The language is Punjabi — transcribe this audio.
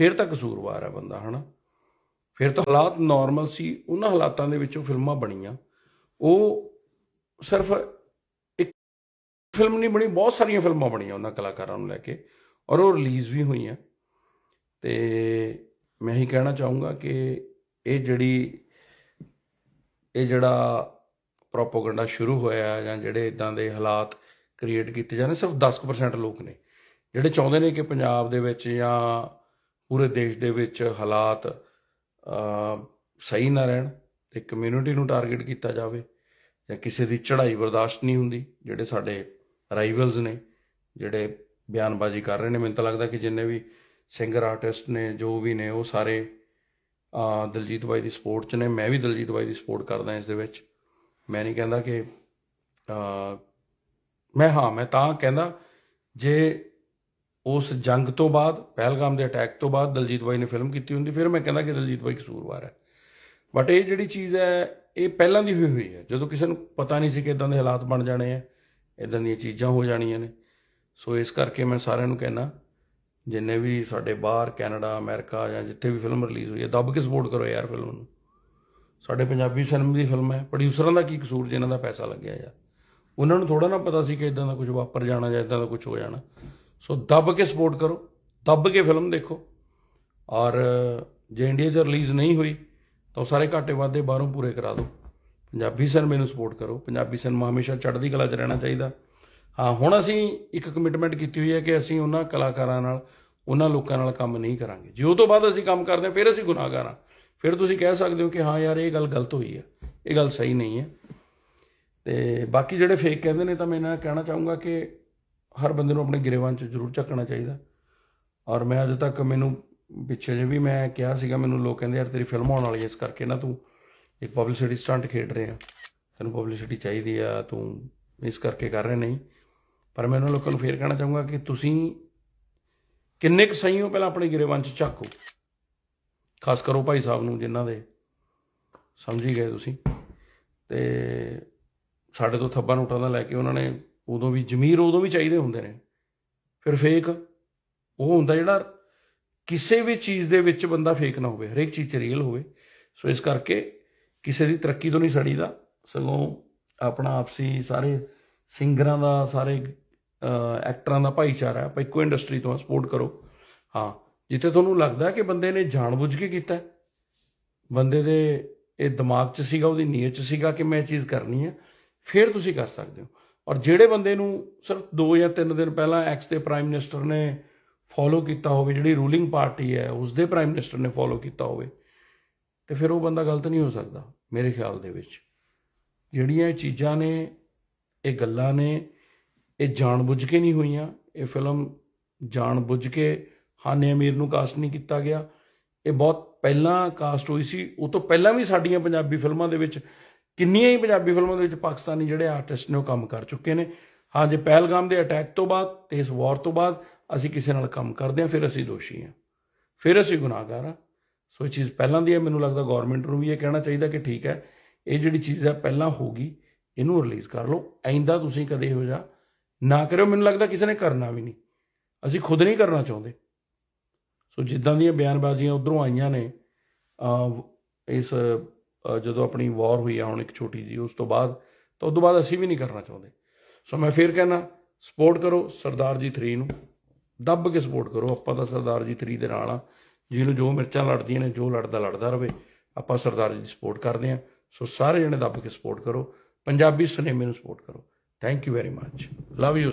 ਫਿਰ ਤਾਂ ਕਸੂਰਵਾਰ ਹੈ ਬੰਦਾ, ਹਨਾ? ਫਿਰ ਤਾਂ ਹਾਲਾਤ ਨਾਰਮਲ ਸੀ, ਉਹਨਾਂ ਹਾਲਾਤਾਂ ਦੇ ਵਿੱਚ ਉਹ ਫਿਲਮਾਂ ਬਣੀਆਂ। ਉਹ ਸਿਰਫ ਇੱਕ ਫਿਲਮ ਨਹੀਂ ਬਣੀ, ਬਹੁਤ ਸਾਰੀਆਂ ਫਿਲਮਾਂ ਬਣੀਆਂ ਉਹਨਾਂ ਕਲਾਕਾਰਾਂ ਨੂੰ ਲੈ ਕੇ, ਔਰ ਉਹ ਰਿਲੀਜ਼ ਵੀ ਹੋਈਆਂ। ਤੇ ਮੈਂ ਹੀ ਕਹਿਣਾ ਚਾਹੂੰਗਾ ਕਿ ਇਹ ਜਿਹੜੀ, ਇਹ ਜਿਹੜਾ ਪ੍ਰੋਪਗੈਂਡਾ ਸ਼ੁਰੂ ਹੋਇਆ ਜਾਂ ਜਿਹੜੇ ਇਦਾਂ ਦੇ ਹਾਲਾਤ ਕ੍ਰੀਏਟ ਕੀਤੇ ਜਾਂਦੇ, ਸਿਰਫ 10% ਲੋਕ ਨੇ। ਜਿਹੜੇ ਚਾਹੁੰਦੇ ਨੇ ਕਿ ਪੰਜਾਬ ਦੇ ਵਿੱਚ ਜਾਂ ਪੂਰੇ ਦੇਸ਼ ਦੇ ਵਿੱਚ ਹਾਲਾਤ ਸਹੀ ਨਾ ਰਹਿਣ ਤੇ ਕਮਿਊਨਿਟੀ ਨੂੰ ਟਾਰਗੇਟ ਕੀਤਾ ਜਾਵੇ ਜਾਂ ਕਿਸੇ ਦੀ ਚੜ੍ਹਾਈ ਬਰਦਾਸ਼ਤ ਨਹੀਂ ਹੁੰਦੀ, ਜਿਹੜੇ ਸਾਡੇ ਰਾਈਵਲਸ ਨੇ, ਜਿਹੜੇ ਬਿਆਨਬਾਜ਼ੀ ਕਰ ਰਹੇ ਨੇ, ਮੈਨੂੰ ਤਾਂ ਲੱਗਦਾ ਕਿ ਜਿੰਨੇ ਵੀ ਸਿੰਗਰ ਆਰਟਿਸਟ ਨੇ, ਜੋ ਵੀ ਨੇ, ਉਹ ਸਾਰੇ ਦਲਜੀਤ ਬਾਈ ਦੀ ਸਪੋਰਟ 'ਚ ਨੇ, ਮੈਂ ਵੀ ਦਲਜੀਤ ਬਾਈ ਦੀ ਸਪੋਰਟ ਕਰਦਾ ਇਸ ਦੇ ਵਿੱਚ। ਮੈਂ ਨਹੀਂ ਕਹਿੰਦਾ ਕਿ ਮੈਂ ਹਾਂ, ਮੈਂ ਤਾਂ ਕਹਿੰਦਾ, ਜੇ ਉਸ ਜੰਗ ਤੋਂ ਬਾਅਦ, ਪਹਿਲਗਾਮ ਦੇ ਅਟੈਕ ਤੋਂ ਬਾਅਦ ਦਲਜੀਤ ਬਾਈ ਨੇ ਫਿਲਮ ਕੀਤੀ ਹੁੰਦੀ, ਫਿਰ ਮੈਂ ਕਹਿੰਦਾ ਕਿ ਦਲਜੀਤ ਬਾਈ ਕਸੂਰਵਾਰ ਹੈ। ਬਟ ਇਹ ਜਿਹੜੀ ਚੀਜ਼ ਹੈ, ਇਹ ਪਹਿਲਾਂ ਦੀ ਹੋਈ ਹੋਈ ਹੈ। ਜਦੋਂ ਕਿਸੇ ਨੂੰ ਪਤਾ ਨਹੀਂ ਸੀ ਕਿ ਇਦਾਂ ਦੇ ਹਾਲਾਤ ਬਣ ਜਾਣੇ ਆ ਇਦਾਂ ਦੀਆਂ ਚੀਜ਼ਾਂ ਹੋ ਜਾਣੀਆਂ ਨੇ। ਸੋ ਇਸ ਕਰਕੇ ਮੈਂ ਸਾਰਿਆਂ ਨੂੰ ਕਹਿਣਾ ਜਿੰਨੇ ਵੀ ਸਾਡੇ ਬਾਹਰ ਕੈਨੇਡਾ, ਅਮਰੀਕਾ ਜਾਂ ਜਿੱਥੇ ਵੀ ਫਿਲਮ ਰਿਲੀਜ਼ ਹੋਈ ਹੈ, ਦੱਬ ਕੇ ਸਪੋਰਟ ਕਰੋ ਯਾਰ ਫਿਲਮ ਨੂੰ। ਸਾਡੇ ਪੰਜਾਬੀ ਸਿਨੇਮਾ ਦੀ ਫਿਲਮ ਹੈ। ਪ੍ਰੋਡਿਊਸਰਾਂ ਦਾ ਕੀ ਕਸੂਰ ਜਿਨ੍ਹਾਂ ਦਾ ਪੈਸਾ ਲੱਗਿਆ ਯਾਰ? ਉਹਨਾਂ ਨੂੰ ਥੋੜਾ ਨਾ ਪਤਾ ਸੀ ਕਿ ਇਦਾਂ ਦਾ ਕੁਝ ਵਾਪਰ ਜਾਣਾ ਜਾਂ ਇਦਾਂ ਦਾ ਕੁਝ ਹੋ ਜਾਣਾ। ਸੋ ਦੱਬ ਕੇ ਸਪੋਰਟ ਕਰੋ, ਦੱਬ ਕੇ ਫਿਲਮ ਦੇਖੋ। ਔਰ ਜੇ ਇੰਡੀਆ 'ਚ ਰਿਲੀਜ਼ ਨਹੀਂ ਹੋਈ, ਤਾਂ ਉਹ ਸਾਰੇ ਘਾਟੇ ਵਾਧੇ ਬਾਹਰੋਂ ਪੂਰੇ ਕਰਾ ਦਿਓ। ਪੰਜਾਬੀ ਸਿਨੇਮੇ ਨੂੰ ਸਪੋਰਟ ਕਰੋ। ਪੰਜਾਬੀ ਸਿਨੇਮਾ ਹਮੇਸ਼ਾ ਚੜ੍ਹਦੀ ਕਲਾ 'ਚ ਰਹਿਣਾ ਚਾਹੀਦਾ। ਹਾਂ, ਹੁਣ ਅਸੀਂ ਇੱਕ ਕਮਿਟਮੈਂਟ ਕੀਤੀ ਹੋਈ ਹੈ ਕਿ ਅਸੀਂ ਉਹਨਾਂ ਕਲਾਕਾਰਾਂ ਨਾਲ, ਉਹਨਾਂ ਲੋਕਾਂ ਨਾਲ ਕੰਮ ਨਹੀਂ ਕਰਾਂਗੇ। ਜੇ ਉਹ ਤੋਂ ਬਾਅਦ ਅਸੀਂ ਕੰਮ ਕਰਦੇ ਹਾਂ, ਫਿਰ ਅਸੀਂ ਗੁਨਾਹਗਾਰ ਹਾਂ। ਫਿਰ ਤੁਸੀਂ ਕਹਿ ਸਕਦੇ ਹੋ ਕਿ ਹਾਂ ਯਾਰ, ਇਹ ਗੱਲ ਗਲਤ ਹੋਈ ਹੈ। ਇਹ ਗੱਲ ਸਹੀ ਨਹੀਂ ਹੈ। ਤੇ ਬਾਕੀ ਜਿਹੜੇ ਫੇਕ ਕਹਿੰਦੇ ਨੇ, ਤਾਂ ਮੈਂ ਇਹਨਾਂ ਨੂੰ ਕਹਿਣਾ ਚਾਹੂੰਗਾ ਕਿ ਹਰ ਬੰਦੇ ਨੂੰ ਆਪਣੇ ਗਿਰੇਵਾਨ 'ਚ ਜ਼ਰੂਰ ਚੱਕਣਾ ਚਾਹੀਦਾ। ਔਰ ਮੈਂ ਅਜੇ ਤੱਕ ਮੈਨੂੰ ਪਿੱਛੇ ਜੇ ਵੀ ਮੈਂ ਕਿਹਾ ਸੀਗਾ, ਮੈਨੂੰ ਲੋਕ ਕਹਿੰਦੇ, ਯਾਰ ਤੇਰੀ ਫਿਲਮ ਆਉਣ ਵਾਲੀ ਹੈ, ਇਸ ਕਰਕੇ ਨਾ ਤੂੰ ਇੱਕ ਪਬਲਿਸਿਟੀ ਸਟੰਟ ਖੇਡ ਰਿਹਾ। ਤੈਨੂੰ ਪਬਲਿਸਿਟੀ ਚਾਹੀਦੀ ਆ, ਤੂੰ ਇਸ ਕਰਕੇ ਕਰ ਰਿਹਾ, ਨਹੀਂ। ਪਰ ਮੈਂ ਉਹਨਾਂ ਲੋਕਾਂ ਨੂੰ ਫੇਰ ਕਹਿਣਾ ਚਾਹੂੰਗਾ ਕਿ ਤੁਸੀਂ ਕਿੰਨੇ ਕੁ ਸਹੀ ਹੋ ਪਹਿਲਾਂ ਆਪਣੇ ਗਿਰੇਵਾਨ 'ਚ ਝਾਕੋ। ਖਾਸ ਕਰੋ ਭਾਈ ਸਾਹਿਬ ਨੂੰ, ਜਿਨ੍ਹਾਂ ਦੇ ਸਮਝੀ ਗਏ ਤੁਸੀਂ। ਤੇ ਸਾਡੇ ਤੋਂ ਥੱਬਾ ਨੋਟਾਂ ਦਾ ਲੈ ਕੇ ਉਹਨਾਂ ਨੇ ਉਦੋਂ ਵੀ ਜ਼ਮੀਰ ਉਦੋਂ ਵੀ ਚਾਹੀਦੇ ਹੁੰਦੇ ਨੇ। ਫਿਰ ਫੇਕ, ਉਹ ਹੁੰਦਾ ਜਿਹੜਾ ਕਿਸੇ ਵੀ ਚੀਜ਼ ਦੇ ਵਿੱਚ ਬੰਦਾ ਫੇਕ ਨਾ ਹੋਵੇ, ਹਰੇਕ ਚੀਜ਼ 'ਚ ਰੀਅਲ ਹੋਵੇ। ਸੋ ਇਸ ਕਰਕੇ ਕਿਸੇ ਦੀ ਤਰੱਕੀ ਤੋਂ ਨਹੀਂ ਸੜੀਦਾ। ਸਗੋਂ ਆਪਣਾ ਆਪਸੀ ਸਾਰੇ ਸਿੰਗਰਾਂ ਦਾ, ਸਾਰੇ ਐਕਟਰਾਂ ਦਾ ਭਾਈਚਾਰਾ ਆਪਾਂ ਇੱਕੋ ਇੰਡਸਟਰੀ ਤੋਂ ਸਪੋਰਟ ਕਰੋ। ਹਾਂ, ਜਿੱਥੇ ਤੁਹਾਨੂੰ ਲੱਗਦਾ ਕਿ ਬੰਦੇ ਨੇ ਜਾਣਬੁੱਝ ਕੇ ਕੀਤਾ ਬੰਦੇ ਦੇ ਇਹ ਦਿਮਾਗ 'ਚ ਸੀਗਾ, ਉਹਦੀ ਨੀਅਤ 'ਚ ਸੀਗਾ ਕਿ ਮੈਂ ਇਹ ਚੀਜ਼ ਕਰਨੀ ਹੈ, ਫਿਰ ਤੁਸੀਂ ਕਰ ਸਕਦੇ ਹੋ। ਔਰ ਜਿਹੜੇ ਬੰਦੇ ਨੂੰ ਸਿਰਫ 2 ਜਾਂ 3 ਦਿਨ ਪਹਿਲਾਂ ਐਕਸ ਦੇ ਪ੍ਰਾਈਮ ਮਿਨਿਸਟਰ ਨੇ ਫੋਲੋ ਕੀਤਾ ਹੋਵੇ, ਜਿਹੜੀ ਰੂਲਿੰਗ ਪਾਰਟੀ ਹੈ, ਉਸ ਦੇ ਪ੍ਰਾਈਮ ਮਿਨਿਸਟਰ ਨੇ ਫੋਲੋ ਕੀਤਾ ਹੋਵੇ, ਤੇ ਫਿਰ ਉਹ ਬੰਦਾ ਗਲਤ ਨਹੀਂ ਹੋ ਸਕਦਾ, ਮੇਰੇ ਖਿਆਲ ਦੇ ਵਿੱਚ। ਜਿਹੜੀਆਂ ਇਹ ਚੀਜ਼ਾਂ ਨੇ, ਇਹ ਗੱਲਾਂ ਨੇ, ਇਹ ਜਾਣਬੁੱਝ ਕੇ ਨਹੀਂ ਹੋਈਆਂ, ਇਹ ਫਿਲਮ ਜਾਣਬੁੱਝ ਕੇ ਹਾਨੇ ਅਮੀਰ ਨੂੰ ਕਾਸਟ ਨਹੀਂ ਕੀਤਾ ਗਿਆ। ਇਹ ਬਹੁਤ ਪਹਿਲਾਂ ਕਾਸਟ ਹੋਈ ਸੀ, ਉਹ ਤੋਂ ਪਹਿਲਾਂ ਵੀ ਸਾਡੀਆਂ ਪੰਜਾਬੀ ਫਿਲਮਾਂ ਦੇ ਵਿੱਚ ਕਿੰਨੀਆਂ ਹੀ ਪੰਜਾਬੀ ਫਿਲਮਾਂ ਦੇ ਵਿੱਚ ਪਾਕਿਸਤਾਨੀ ਜਿਹੜੇ ਆਰਟਿਸਟ ਨੇ ਉਹ ਕੰਮ ਕਰ ਚੁੱਕੇ ਨੇ। ਹਾਂ, ਜੇ ਪਹਿਲਗਾਮ ਦੇ ਅਟੈਕ ਤੋਂ ਬਾਅਦ ਤੇ ਇਸ ਵਾਰ ਤੋਂ ਬਾਅਦ ਅਸੀਂ ਕਿਸੇ ਨਾਲ ਕੰਮ ਕਰਦੇ ਹਾਂ, ਫਿਰ ਅਸੀਂ ਦੋਸ਼ੀ ਹਾਂ। ਫਿਰ ਅਸੀਂ ਗੁਨਾਹਗਾਰ ਹਾਂ। ਸੋ ਇਹ ਚੀਜ਼ ਪਹਿਲਾਂ ਦੀ ਹੈ, ਮੈਨੂੰ ਲੱਗਦਾ ਗਵਰਨਮੈਂਟ ਨੂੰ ਵੀ ਇਹ ਕਹਿਣਾ ਚਾਹੀਦਾ ਕਿ ਠੀਕ ਹੈ, ਇਹ ਜਿਹੜੀ ਚੀਜ਼ ਹੈ ਪਹਿਲਾਂ ਹੋਗੀ ਇਹਨੂੰ ਰਿਲੀਜ਼ ਕਰ ਲਓ। ਐਂਦਾ ਤੁਸੀਂ ਕਦੇ ਇਹੋ ਜਿਹਾ ਨਾ ਕਰਿਓ, ਮੈਨੂੰ ਲੱਗਦਾ ਕਿਸੇ ਨੇ ਕਰਨਾ ਵੀ ਨਹੀਂ। ਅਸੀਂ ਖੁਦ ਨਹੀਂ ਕਰਨਾ ਚਾਹੁੰਦੇ। ਸੋ ਜਿੱਦਾਂ ਦੀਆਂ ਬਿਆਨਬਾਜ਼ੀਆਂ ਉਧਰੋਂ ਆਈਆਂ ਨੇ ਇਸ ਜਦੋਂ ਆਪਣੀ ਵਾਰ ਹੋਈ ਆ, ਹੁਣ ਇੱਕ ਛੋਟੀ ਜੀ ਉਸ ਤੋਂ ਬਾਅਦ, ਤਾਂ ਉਸ ਤੋਂ ਬਾਅਦ ਅਸੀਂ ਵੀ ਨਹੀਂ ਕਰਨਾ ਚਾਹੁੰਦੇ। ਸੋ ਮੈਂ ਫੇਰ ਕਹਿਣਾ ਸਪੋਰਟ ਕਰੋ ਸਰਦਾਰ ਜੀ 3 ਨੂੰ। ਦੱਬ ਕੇ ਸਪੋਰਟ ਕਰੋ, ਆਪਾਂ ਤਾਂ ਸਰਦਾਰ ਜੀ 3 ਦੇ ਨਾਲ ਆ। ਜਿਹਨੂੰ ਜੋ ਮਿਰਚਾਂ ਲੜਦੀਆਂ ਨੇ, ਜੋ ਲੜਦਾ ਲੜਦਾ ਰਵੇ, ਆਪਾਂ ਸਰਦਾਰ ਜੀ ਦੀ ਸਪੋਰਟ ਕਰਦੇ ਆ। ਸੋ ਸਾਰੇ ਜਣੇ ਦੱਬ ਕੇ ਸਪੋਰਟ ਕਰੋ। ਪੰਜਾਬੀ ਸਿਨੇਮੇ ਨੂੰ ਸਪੋਰਟ ਕਰੋ। Thank you very much love you